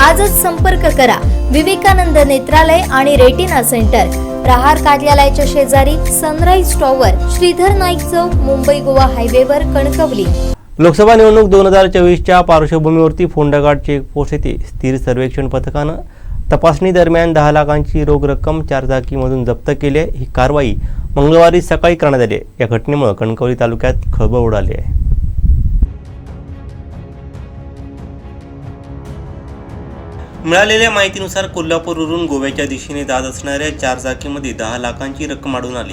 आजच संपर्क करा. विवेकानंद नेत्रालय आणि रेटिना सेंटर. प्रहार कार्यालयाच्या शेजारी सनराईज टॉवर श्रीधर नाईक चौक मुंबई गोवा हायवेवर कणकवली. लोकसभा निवडणूक दोन हजार चोवीसच्या पार्श्वभूमीवरती फोंडाघाट चेकपोस्ट येथे स्थिर सर्वेक्षण पथकानं तपासणी दरम्यान दहा लाखांची रोख रक्कम चारचाकीमधून जप्त केली आहे. ही कारवाई मंगळवारी सकाळी करण्यात आली आहे. या घटनेमुळे कणकवली तालुक्यात खळबळ उडाली आहे. मिळालेल्या माहितीनुसार कोल्हापूरवरून गोव्याच्या दिशेने जात असणाऱ्या चार चाकीमध्ये दहा लाखांची रक्कम आढळून आली.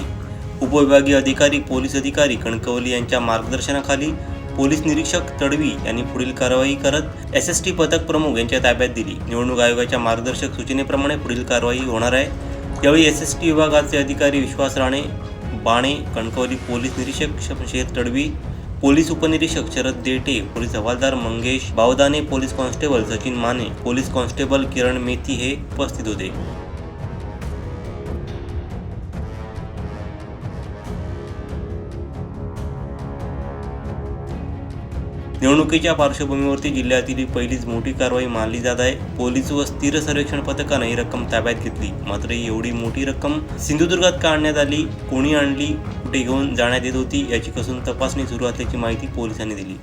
उपविभागीय अधिकारी पोलीस अधिकारी कणकवली यांच्या मार्गदर्शनाखाली पोलीस निरीक्षक तडवी यांनी पुढील कारवाई करत एस एस टी पथक प्रमुख यांच्या ताब्यात दिली. निवडणूक आयोगाच्या मार्गदर्शक सूचनेप्रमाणे पुढील कारवाई होणार आहे. यावेळी एस एस टी विभागाचे अधिकारी विश्वास राणे बाणे कणकवली पोलीस निरीक्षक शमशेर तडवी पोलीस उपनिरीक्षक शरद देटे पोलीस हवालदार Mangesh Bavdane police constable Sachin Mane police constable Kiran Methi हे उपस्थित होते. निवडणुकीच्या पार्श्वभूमीवरती जिल्ह्यातील ही पहिलीच मोठी कारवाई मानली जात आहे. पोलीस व स्थिर सर्वेक्षण पथकानं ही रक्कम ताब्यात घेतली. मात्र एवढी मोठी रक्कम सिंधुदुर्गात काढण्यात आली कोणी आणली कुठे घेऊन जाण्यात येत होती याची कसून तपासणी सुरू असल्याची माहिती पोलिसांनी दिली.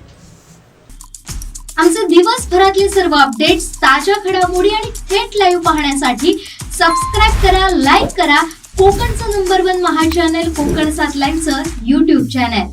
आमचे दिवसभरातले सर्व अपडेट्स ताज्या घडामोडी आणि थेट लाईव्ह पाहण्यासाठी सबस्क्राईब करा लाईक करा. कोकणचं नंबर वन महा चॅनल कोकण सात लाईनचं युट्यूब चॅनल